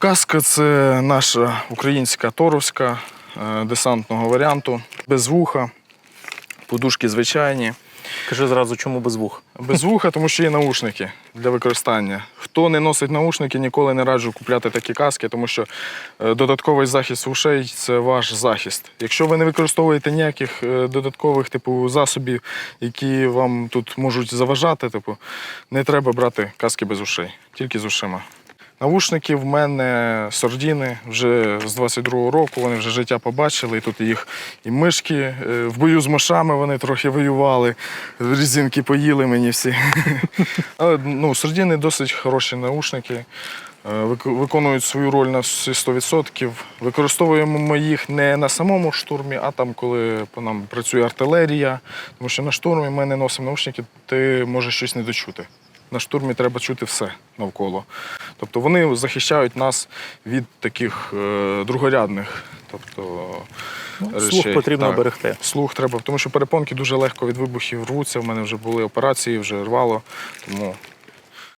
Каска це наша українська торовська е, десантного варіанту, без вуха, подушки звичайні. Кажи зразу, чому без вух? Без вуха, тому що є наушники для використання. Хто не носить наушники, ніколи не раджу купляти такі каски, тому що е, додатковий захист ушей це ваш захист. Якщо ви не використовуєте ніяких е, додаткових типу засобів, які вам тут можуть заважати, типу, не треба брати каски без ушей, тільки з ушима. Навушники в мене сордіни вже з 22-го року, вони вже життя побачили. І тут їх і мишки. е, В бою з мишами вони трохи воювали, резинки поїли мені всі. Ну, сордіни досить хороші наушники. е, Виконують свою роль на всі 100%. Використовуємо ми їх не на самому штурмі, а там, коли по нам працює артилерія. Тому що на штурмі ми не носимо наушники, ти можеш щось не дочути. На штурмі треба чути все навколо. Тобто вони захищають нас від таких е, другорядних. Тобто, Ну, слух речей. потрібно Так. берегти. Слух треба, тому що перепонки дуже легко від вибухів рвуться. В мене вже були операції, вже рвало. Тому